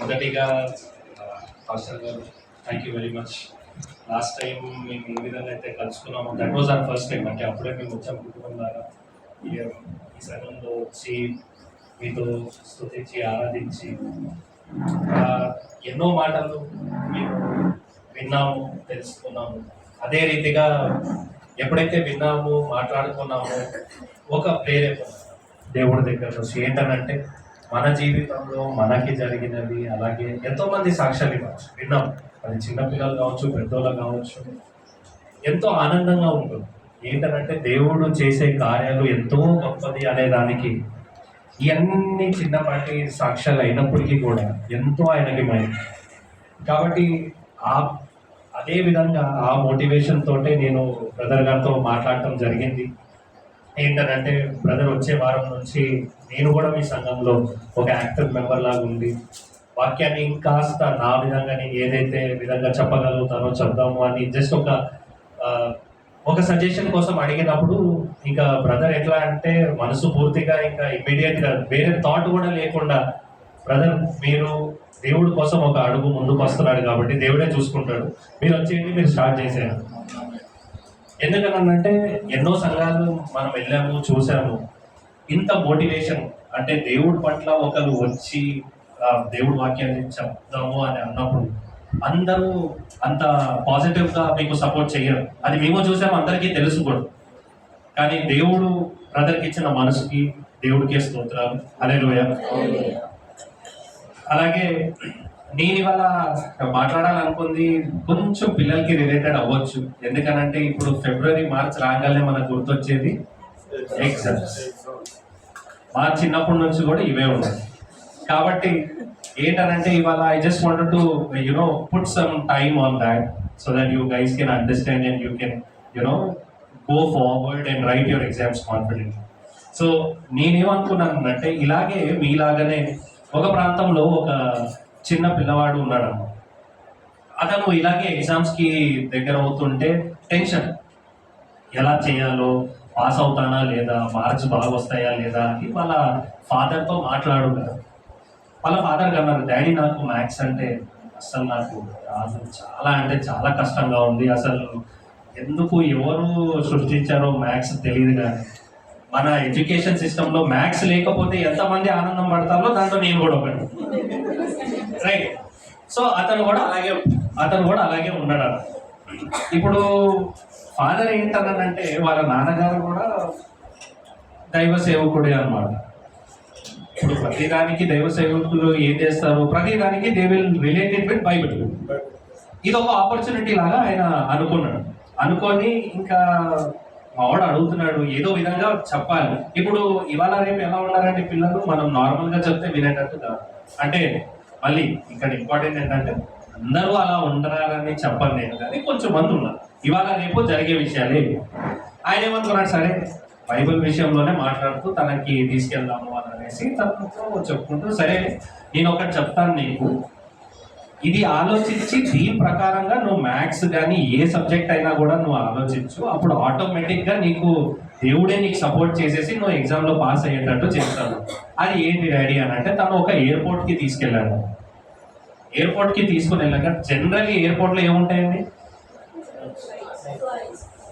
మొదటిగా హాస్టల్ గారు thank you very much last time మేము ఏ విధంగా అయితే కలుసుకున్నాము. That was our first time అంటే అప్పుడే మేము వచ్చాం కుటుంబం ద్వారా ఈ ఈ సమయంలో వచ్చి మీతో స్థుతించి ఆరాధించి ఎన్నో మాటలు మేము విన్నాము తెలుసుకున్నాము. అదే రీతిగా ఎప్పుడైతే విన్నామో మాట్లాడుకున్నామో ఒక ప్రేరేపణ దేవుడి దగ్గర నుంచి ఏంటనంటే మన జీవితంలో మనకి జరిగినవి అలాగే ఎంతోమంది సాక్ష్యాలు ఇవ్వచ్చు. విన్నాం. అది చిన్నపిల్లలు కావచ్చు పెద్దోళ్ళు కావచ్చు. ఎంతో ఆనందంగా ఉంటుంది. ఏంటంటే దేవుడు చేసే కార్యాలు ఎంతో గొప్పది అనే దానికి ఇవన్నీ చిన్నపాటి సాక్ష్యాలు అయినప్పటికీ కూడా ఎంతో ఆయనకి మైండ్ కాబట్టి ఆ అదే విధంగా ఆ మోటివేషన్ తోటే నేను బ్రదర్ గారితో మాట్లాడటం జరిగింది. ఏంటంటే బ్రదర్ వచ్చే వారం నుంచి నేను కూడా మీ సంఘంలో ఒక యాక్టివ్ మెంబర్ లాగా ఉండి వాక్యాన్ని ఇంకాస్త నా విధంగా నేను ఏదైతే విధంగా చెప్పగలుగుతానో చెప్దాము అని జస్ట్ ఒక ఒక సజెషన్ కోసం అడిగినప్పుడు ఇంకా బ్రదర్ ఎట్లా అంటే మనసు పూర్తిగా ఇంకా ఇమ్మీడియట్గా వేరే థాట్ కూడా లేకుండా బ్రదర్ మీరు దేవుడి కోసం ఒక అడుగు ముందుకు వస్తున్నాడు కాబట్టి దేవుడే చూసుకుంటాడు. మీరు వచ్చేయండి మీరు స్టార్ట్ చేశారు ఎందుకనంటే ఎన్నో సంఘాలు మనం వెళ్ళాము చూసాము. ఇంత మోటివేషన్ అంటే దేవుడి పట్ల ఒకరు వచ్చి దేవుడు దేవుడి వాక్యాన్ని చెప్దాము అని అన్నప్పుడు అందరూ అంత పాజిటివ్గా మీకు సపోర్ట్ చేయరు. అది మేము చూసాము అందరికీ తెలుసు కూడా. కానీ దేవుడు బ్రదర్కి ఇచ్చిన మనసుకి దేవుడికే స్తోత్రాలు. అదే అలాగే నేను ఇవాళ మాట్లాడాలనుకుంది కొంచెం పిల్లలకి రిలేటెడ్ అవ్వచ్చు. ఎందుకనంటే ఇప్పుడు ఫిబ్రవరి మార్చ్ రాగానే మనకు గుర్తొచ్చేది ఎగ్జామ్స్. మా చిన్నప్పటి నుంచి కూడా ఇవే ఉన్నాయి. కాబట్టి ఏంటనంటే ఇవాళ I just want to you know put some time on that so that you guys can understand and you can you know go forward and write your exams confident so నేనేమనుకున్నానంటే ఇలాగే మీలాగానే ఒక ప్రాంతంలో ఒక చిన్న పిల్లవాడు ఉన్నాడు అతను ఇలాగే ఎగ్జామ్స్కి దగ్గర అవుతుంటే టెన్షన్ ఎలా చేయాలో పాస్ అవుతానా లేదా? మార్క్స్ బాగా వస్తాయా లేదా? అని వాళ్ళ ఫాదర్తో మాట్లాడున్నారు. వాళ్ళ ఫాదర్ అన్నారు డాడీ నాకు మ్యాథ్స్ అంటే అసలు నాకు రాదు. చాలా అంటే చాలా కష్టంగా ఉంది. అసలు ఎందుకు ఎవరు సృష్టించారో మ్యాథ్స్ తెలియదు కానీ మన ఎడ్యుకేషన్ సిస్టంలో మ్యాథ్స్ లేకపోతే ఎంతమంది ఆనందం పడతారో దాంట్లో నేను కూడా ఒకటి రైట్ సో అతను కూడా అలాగే అతను కూడా అలాగే ఉన్నాడు ఇప్పుడు ఫాదర్ ఏంటన్నానంటే వాళ్ళ నాన్నగారు కూడా దైవ సేవకుడే అనమాట ఇప్పుడు ప్రతిదానికి దైవ సేవకులు ఏం చేస్తారు? ప్రతిదానికి they will related with Bible ఇది ఒక ఆపర్చునిటీ లాగా ఆయన అనుకున్నాడు. అనుకొని ఇంకా మావాడు అడుగుతున్నాడు ఏదో విధంగా చెప్పాలి. ఇప్పుడు ఇవాళ రేపు ఎలా ఉన్నారంటే పిల్లలు మనం నార్మల్గా చెప్తే వినేటట్టు కాదు. అంటే మళ్ళీ ఇక్కడ ఇంపార్టెంట్ ఏంటంటే అందరూ అలా ఉండరారని చెప్పను నేను కానీ కొంచెం మంది ఉన్నారు. ఇవాళ రేపు జరిగే విషయాలే ఇవి. ఆయన ఏమనుకున్నాడు? సరే బైబిల్ విషయంలోనే మాట్లాడుతూ తనకి తీసుకెళ్దాము అని అనేసి తనతో చెప్పుకుంటూ సరే నేను ఒకటి చెప్తాను నీకు. ఇది ఆలోచించి దీని ప్రకారంగా నువ్వు మ్యాథ్స్ కానీ ఏ సబ్జెక్ట్ అయినా కూడా నువ్వు ఆలోచించు. అప్పుడు ఆటోమేటిక్గా నీకు దేవుడే నీకు సపోర్ట్ చేసేసి నువ్వు ఎగ్జామ్లో పాస్ అయ్యేటట్టు చెప్తాను అది ఏంటి డాడీ అని అంటే తను ఒక ఎయిర్పోర్ట్కి తీసుకెళ్ళాను ఎయిర్పోర్ట్కి తీసుకుని వెళ్ళాక జనరల్లీ ఎయిర్పోర్ట్లో ఏముంటాయండి?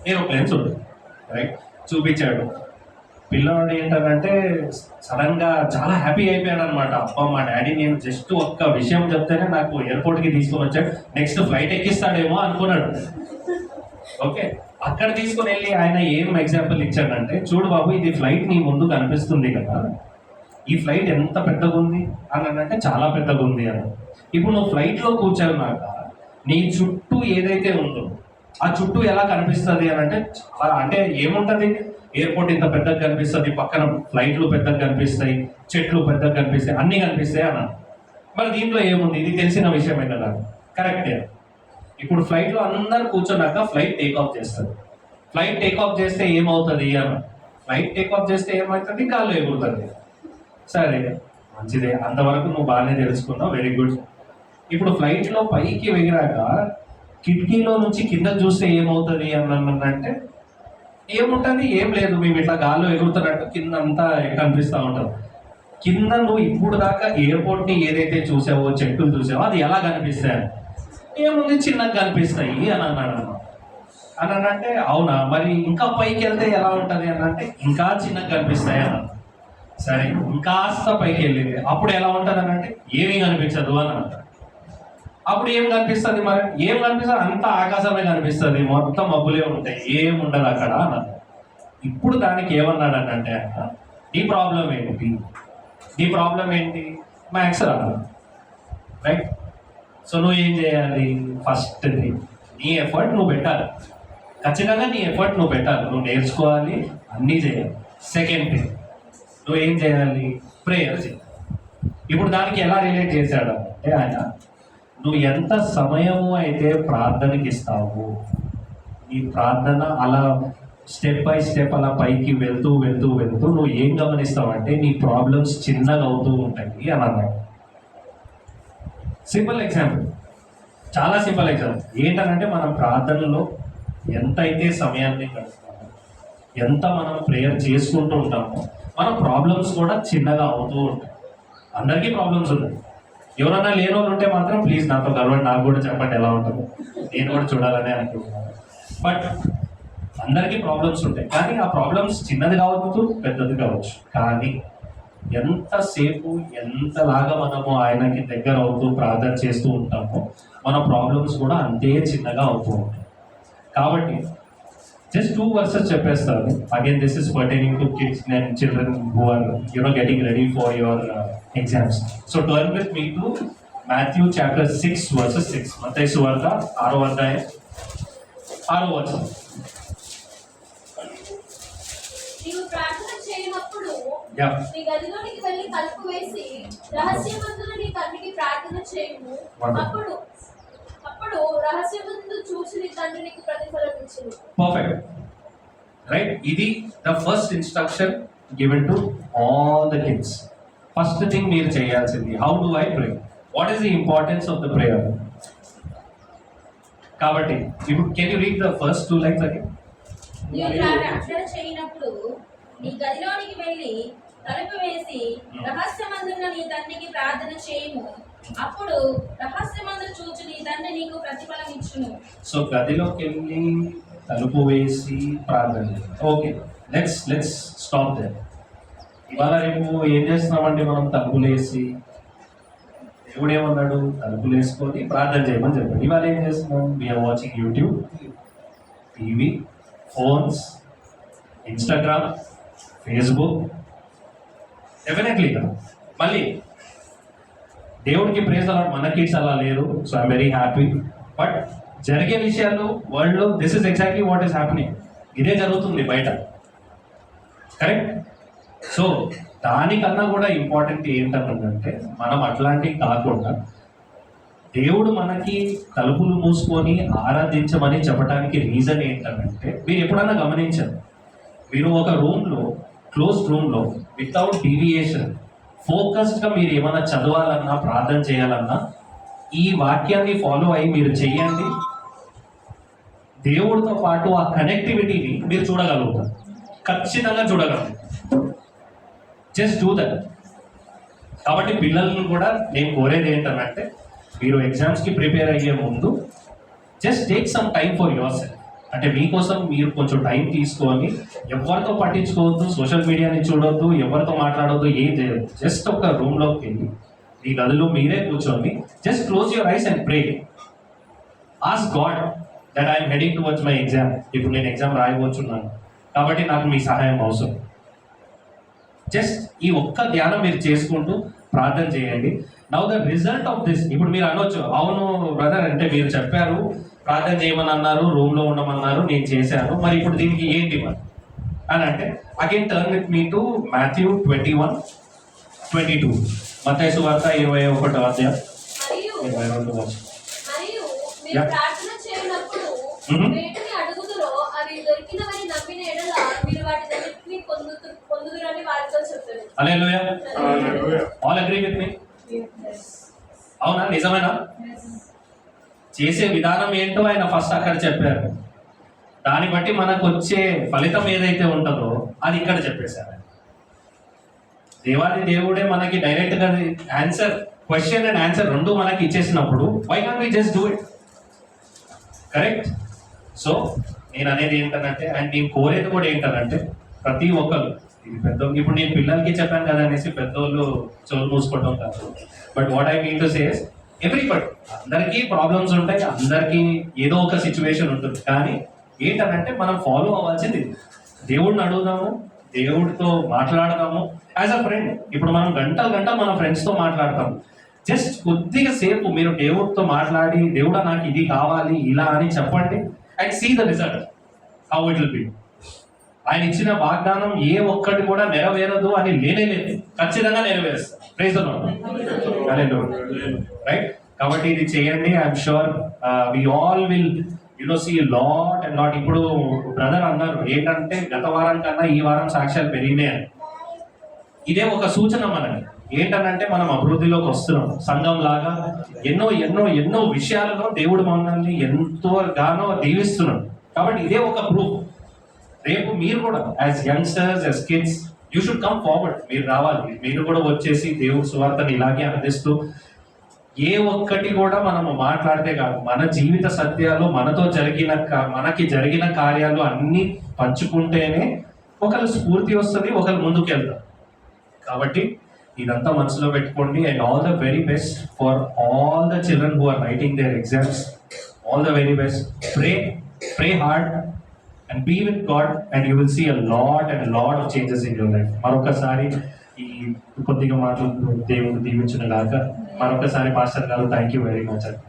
ఏముంటాయండి ఏరోప్లేన్స్ ఉంటాయి రైట్ చూపించాడు. పిల్లవాడు ఏంటంటే సడన్గా చాలా హ్యాపీ అయిపోయాడు అనమాట అబ్బా మా డాడీ నేను జస్ట్ ఒక్క విషయం చెప్తేనే నాకు ఎయిర్పోర్ట్కి తీసుకొని వచ్చాడు. నెక్స్ట్ ఫ్లైట్ ఎక్కిస్తాడేమో అనుకున్నాడు. ఓకే అక్కడ తీసుకుని వెళ్ళి ఆయన ఏం ఎగ్జాంపుల్ ఇచ్చాడంటే చూడు బాబు ఇది ఫ్లైట్ నీ ముందు కనిపిస్తుంది కదా. ఈ ఫ్లైట్ ఎంత పెద్దగా ఉంది? అని అంటే చాలా పెద్దగా ఉంది అని ఇప్పుడు నువ్వు ఫ్లైట్లో కూర్చున్నాక నీ చుట్టూ ఏదైతే ఉందో ఆ చుట్టూ ఎలా కనిపిస్తుంది అని అంటే అంటే ఏముంటుంది? ఎయిర్పోర్ట్ ఇంత పెద్దగా కనిపిస్తుంది పక్కన ఫ్లైట్లు పెద్దగా కనిపిస్తాయి చెట్లు పెద్దగా కనిపిస్తాయి అన్ని కనిపిస్తాయి అన్న మరి దీంట్లో ఏముంది? ఇది తెలిసిన విషయమే కదా. కరెక్టే ఇప్పుడు ఫ్లైట్లో అందరు కూర్చున్నాక ఫ్లైట్ టేక్ ఆఫ్ చేస్తుంది. ఫ్లైట్ టేక్ ఆఫ్ చేస్తే ఏమవుతుంది అన్న ఫ్లైట్ టేక్ ఆఫ్ చేస్తే ఏమవుతుంది? గాల్లో ఎగురుతుంది. సరే మంచిదే. అంతవరకు నువ్వు బాగానే తెలుసుకున్నావు. వెరీ గుడ్ ఇప్పుడు ఫ్లైట్లో పైకి ఎగిరాక కిటికీలో నుంచి కింద చూస్తే ఏమవుతుంది అని అంటే ఏముంటుంది? ఏం లేదు మేము ఇట్లా గాల్లో ఎగురుతున్నట్టు కింద అంతా కనిపిస్తూ ఉంటాం కింద నువ్వు ఇప్పుడు దాకా ఎయిర్పోర్ట్ని ఏదైతే చూసావో చెట్టులు చూసావో అది ఎలా కనిపిస్తాయి? ఏముంది? చిన్నగా కనిపిస్తాయి అని అన్నాడు అన్నమాట అని అంటే అవునా? మరి ఇంకా పైకి వెళ్తే ఎలా ఉంటుంది? అని అంటే ఇంకా చిన్నగా కనిపిస్తాయి అన్న సరే ఇంకాస్త పైకి వెళ్ళింది అప్పుడు ఎలా ఉంటుంది? అని అంటే ఏమీ కనిపించదు అని అంటారు అప్పుడు ఏం కనిపిస్తుంది మరి? ఏం కనిపిస్తుంది? అంత ఆకాశమే కనిపిస్తుంది. మొత్తం మబ్బులే ఉంటాయి. ఏం ఉండదు అక్కడ అన్నారు ఇప్పుడు దానికి ఏమన్నాడు అంటే నీ ప్రాబ్లం ఏంటి? నీ ప్రాబ్లం ఏంటి? మ్యాథ్స్ రాదు రైట్ సో నువ్వు ఏం చేయాలి? ఫస్ట్ నీ ఎఫర్ట్ నువ్వు పెట్టాలి. ఖచ్చితంగా నీ ఎఫర్ట్ నువ్వు పెట్టాలి. నువ్వు నేర్చుకోవాలి అన్నీ చేయాలి. సెకండ్ థింగ్ నువ్వు ఏం చేయాలి? ప్రేయర్ చేయాలి. ఇప్పుడు దానికి ఎలా రిలేట్ చేశాడు? అంటే ఆయన నువ్వు ఎంత సమయము అయితే ప్రార్థనకి ఇస్తావు నీ ప్రార్థన అలా స్టెప్ బై స్టెప్ అలా పైకి వెళ్తూ వెళ్తూ వెళ్తూ నువ్వు ఏం గమనిస్తావు అంటే నీ ప్రాబ్లమ్స్ చిన్నగా అవుతూ ఉంటాయి అని అన్నాడు. సింపుల్ ఎగ్జాంపుల్ చాలా సింపుల్ ఎగ్జాంపుల్ ఏంటనంటే మనం ప్రార్థనలో ఎంతైతే సమయాన్ని గడుపుతామో ఎంత మనం ప్రేయర్ చేసుకుంటూ ఉంటామో మన ప్రాబ్లమ్స్ కూడా చిన్నగా అవుతూ ఉంటాయి. అందరికీ ప్రాబ్లమ్స్ ఉన్నాయి. ఎవరన్నా లేని వాళ్ళు ఉంటే మాత్రం ప్లీజ్ నాతో కలవండి నాకు కూడా చెప్పండి ఎలా ఉంటుందో. నేను కూడా చూడాలని అనుకుంటున్నాను. బట్ అందరికీ ప్రాబ్లమ్స్ ఉంటాయి. కానీ ఆ ప్రాబ్లమ్స్ చిన్నది కావచ్చు పెద్దది కావచ్చు. కానీ ఎంతసేపు ఎంతలాగా మనము ఆయనకి దగ్గర అవుతూ ప్రార్థన చేస్తూ ఉంటామో మన ప్రాబ్లమ్స్ కూడా అంతే చిన్నగా అవుతూ ఉంటాయి. కాబట్టి జస్ట్ టూ వర్సెస్ చెప్పేస్తాను again this is pertaining to kids and children who are you know getting ready for your exams so turn with me to Matthew chapter six verses six మతైసు వార్త ఆరో అధ్యాయం ఆరో యా నీ గదిలోనికి వెళ్ళి తలుపు వేసి రహస్యమందున నీ తండ్రికి ప్రార్థన చేయము. Wonderful. అప్పుడు అప్పుడు రహస్యమందు చూసి నీ తండ్రి నీకు ప్రతిఫలం ఇచ్చును. పర్ఫెక్ట్ రైట్ ఇది the first instruction given to all the kids first thing మీరు చేయాల్సింది how do I pray what is the importance of the prayer కాబట్టి ఇప్పుడు can you read the first two lines again చేయనప్పుడు నీ గదిలోనికి వెళ్ళి తలుపు వేసి రహస్యమందున నీ తండ్రికి ప్రార్థన చేయము. అప్పుడు రహస్యమందు చూచి నీ తండ్రి నీకు ప్రతిఫలం ఇచ్చును. సో గదిలోకి వెళ్ళి తలుపు వేసి ప్రార్థన okay let's let's stop there ఇవాళ రేపు ఏం చేస్తున్నామంటే మనం? తలుపులు వేసి దేవుడు ఏమన్నాడు తలుపులు వేసుకొని ప్రార్థన చేయమని చెప్పాడు. ఇవాళ ఏం చేస్తున్నాం? We're watching YouTube TV phones Instagram Facebook definitely మళ్ళీ దేవుడికి ప్రేజ్ అలా మన కిడ్స్ అలా లేరు so I'm very happy but జరిగే విషయాలు వరల్డ్లో this is exactly what is happening ఇదే జరుగుతుంది బయట. కరెక్ట్ సో దానికన్నా కూడా ఇంపార్టెంట్ ఏంటంటే మనం అట్లాంటివి కాకుండా దేవుడు మనకి తలుపులు మూసుకొని ఆరాధించమని చెప్పడానికి రీజన్ ఏంటంటే మీరు ఎప్పుడన్నా గమనించారు? మీరు ఒక రూమ్లో క్లోజ్ రూమ్లో వితౌట్ డీవియేషన్ ఫోకస్డ్గా మీరు ఏమైనా చదవాలన్నా ప్రార్థన చేయాలన్నా ఈ వాక్యాన్ని ఫాలో అయ్యి మీరు చేయండి. దేవుడితో పాటు ఆ కనెక్టివిటీని మీరు చూడగలుగుతారు. ఖచ్చితంగా చూడగలుగుతారు. జస్ట్ డూ దట్ కాబట్టి పిల్లలను కూడా నేను కోరేది ఏంటంటే మీరు ఎగ్జామ్స్కి ప్రిపేర్ అయ్యే ముందు just take some time for yourself అంటే మీకోసం మీరు కొంచెం టైం తీసుకొని ఎవరితో పట్టించుకోవద్దు సోషల్ మీడియాని చూడొద్దు ఎవరితో మాట్లాడొద్దు ఏం చేయొద్దు. జస్ట్ ఒక రూమ్లోకి వెళ్ళి మీ గదిలో మీరే కూర్చోండి. Just close your eyes and pray ask God that I'm heading towards my exam ఇప్పుడు నేను ఎగ్జామ్ రాయబోచున్నాను. కాబట్టి నాకు మీ సహాయం అవసరం. జస్ట్ ఈ ఒక్క ధ్యానం మీరు చేసుకుంటూ ప్రార్థన చేయండి. Now the result of this ఇప్పుడు మీరు అనొచ్చు అవును బ్రదర్ అంటే మీరు చెప్పారు ప్రార్థన చేయమని అన్నారు రూమ్లో ఉండమన్నారు నేను చేశాను. మరి ఇప్పుడు దీనికి ఏంటి మరి? అని అంటే again turn with me to Matthew twenty one twenty two మతైసు వార్త ఇరవై ఒకటో అధ్యాయం. ఇరవై రెండు అవునా? నిజమేనా? చేసే విధానం ఏంటో ఆయన ఫస్ట్ అక్కడ చెప్పారు. దాన్ని బట్టి మనకు వచ్చే ఫలితం ఏదైతే ఉంటుందో అది ఇక్కడ చెప్పేశారు. దేవాది దేవుడే మనకి డైరెక్ట్గా ఆన్సర్ క్వశ్చన్ అండ్ ఆన్సర్ రెండు మనకి ఇచ్చేసినప్పుడు why can't we just do it correct so నేను అనేది ఏంటంటే అండ్ నేను కోరేది కూడా ఏంటంటే ప్రతి ఒక్కరు ఇది పెద్ద ఇప్పుడు నేను పిల్లలకి చెప్పాను కదా అనేసి పెద్దోళ్ళు చెవులు మూసుకోవటం కాదు. But what I mean to says everybody అందరికీ ప్రాబ్లమ్స్ ఉంటాయి అందరికీ ఏదో ఒక సిచ్యువేషన్ ఉంటుంది. కానీ ఏంటనంటే మనం ఫాలో అవ్వాల్సింది దేవుడిని అడుగుదాము దేవుడితో మాట్లాడదాము. యాజ్ అ ఫ్రెండ్ ఇప్పుడు మనం గంటలు గంట మన ఫ్రెండ్స్తో మాట్లాడతాము. జస్ట్ కొద్దిగా సేపు మీరు దేవుడితో మాట్లాడి దేవుడా నాకు ఇది కావాలి ఇలా అని చెప్పండి and see the result how it will be ఆయన ఇచ్చిన వాగ్దానం ఏ ఒక్కటి కూడా నెరవేరదు అని లేనే లేదు. ఖచ్చితంగా నెరవేరుస్తాను ప్రైజ్ రైట్ కాబట్టి ఇది చేయండి I'm sure we all will you know see lot and not ఇప్పుడు బ్రదర్ అన్నారు ఏంటంటే గత వారం కన్నా ఈ వారం సాక్ష్యాలు పెరిగినాయి అని. ఇదే ఒక సూచన మనకి. ఏంటనంటే మనం అభివృద్ధిలోకి వస్తున్నాం. సంఘం లాగా ఎన్నో ఎన్నో ఎన్నో విషయాలలో దేవుడు మనల్ని ఎంతో గానో దీవిస్తున్నాడు. కాబట్టి ఇదే ఒక ప్రూఫ్ రేపు మీరు కూడా as youngsters as kids you should come forward మీరు రావాలి. మీరు కూడా వచ్చేసి దేవుడి సువార్తని ఇలాగే అందిస్తూ ఏ ఒక్కటి కూడా మనము మాట్లాడితే కాదు. మన జీవిత సత్యాలు మనతో జరిగిన క- మనకి జరిగిన కార్యాలు అన్ని పంచుకుంటేనే ఒకరు స్ఫూర్తి వస్తుంది ఒకరు ముందుకు వెళ్తారు కాబట్టి ఇదంతా మనసులో పెట్టుకోండి. And all the very best for all the children who are writing their exams all the very best pray pray hard and be with God and you will see a lot and lot of changes in your life మరొకసారి ఈ కొద్దిగా మాటలు దేవుడు దీవించిన గాక మరొకసారి pastor గారు thank you very much అండి